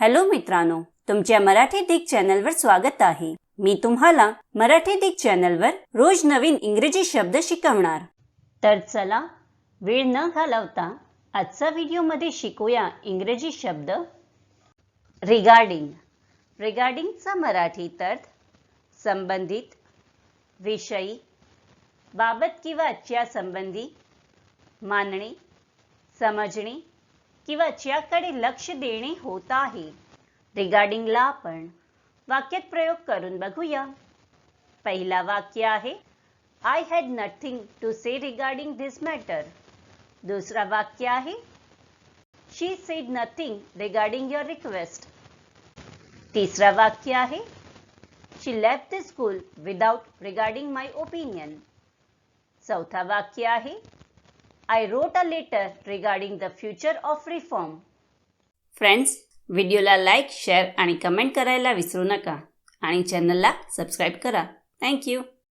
Hello मित्रांनो तुमच्या मराठी दिग चॅनलवर स्वागत आहे. मी तुम्हाला मराठी दिग चॅनलवर रोज नवीन इंग्रजी शब्द शिकवणार. तर चला वेळ न घालवता आजचा व्हिडिओमध्ये शिकूया इंग्रजी शब्द. रिगार्डिंग रिगार्डिंगचा मराठीत अर्थ संबंधित विषयी बाबत किंवा आजच्या संबंधी मानणे समजणे किंवा ज्याकडे लक्ष देणे होत आहे. रिगार्डिंगला आपण वाक्यात प्रयोग करून बघूया. पहिला वाक्य आहे I had nothing to say regarding this matter दुसरा वाक्य आहे she said nothing regarding your request तिसरा वाक्य आहे she left the school without regarding my opinion चौथा वाक्य आहे I wrote a letter regarding the future of reform friends व्हिडिओला लाईक शेअर आणि कमेंट करायला विसरू नका. आणि चॅनलला सबस्क्राईब करा. थँक्यू